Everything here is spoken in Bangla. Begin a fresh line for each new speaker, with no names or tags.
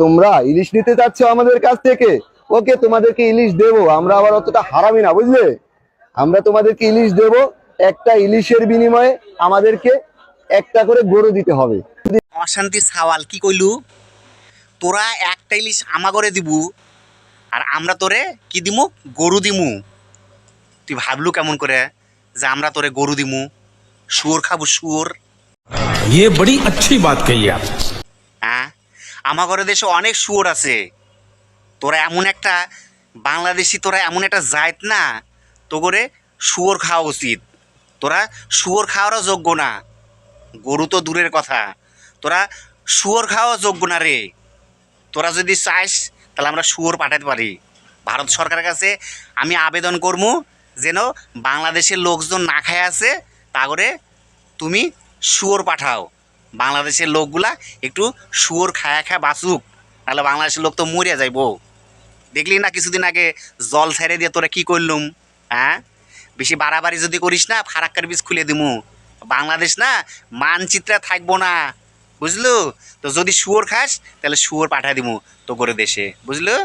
তোমরা ইলিশ নিতে চাচ্ছ আমাদের কাছ থেকে ওকে তোমাদেরকে ইলিশ দেবো আমরা আবার অতটা হারামি না বুঝলে আমরা তোমাদেরকে ইলিশ দেব একটা ইলিশের বিনিময়ে আমাদেরকে একটা করে গরু দিতে হবে
অশান্তি সাওয়াল কি কইলু তোরা একটা ইলিশ আমা করে দিবু আর আমরা তোরে কি দিমু গরু দিমু তুই ভাবলু কেমন করে যে আমরা তোরে গরু দিমু শুয়োর খাবো শুয়োর
ये बड़ी अच्छी बात कही आप
হ্যাঁ আমাগরে দেশে অনেক শুয়োর আছে। তোরা এমন একটা বাংলাদেশি, তোরা এমন একটা জায়ত না তো করে শুয়োর খাওয়া উচিত। তোরা শুয়োর খাওয়ারও যোগ্য না। গরু তো দূরের কথা। তোরা শুয়োর খাওয়া যোগ্য না রে। তোরা যদি চাস, তাহলে আমরা শুয়োর পাঠাতে পারি। ভারত সরকারের কাছে আমি আবেদন করব যেন বাংলাদেশের লোকজন না খায় আছে তা করে তুমি শুয়োর পাঠাও। বাংলাদেশের লোকগুলা একটু শুয়োর খায়া খায়া বাঁচুক তাহলে বাংলাদেশের লোক তো মরিয়া যাইবো দেখলি না কিছুদিন আগে জল ছেড়ে দিয়ে তোরা কি করলুম? হ্যাঁ? বেশি বাড়াবাড়ি যদি করিস না, ফারাক্কার বীজ খুলে দিমু। বাংলাদেশ না মানচিত্রে থাকব না, বুঝলু? তো যদি শুয়োর খাস, তাহলে শুয়োর পাঠা দিমু তো করে দেশে, বুঝলু?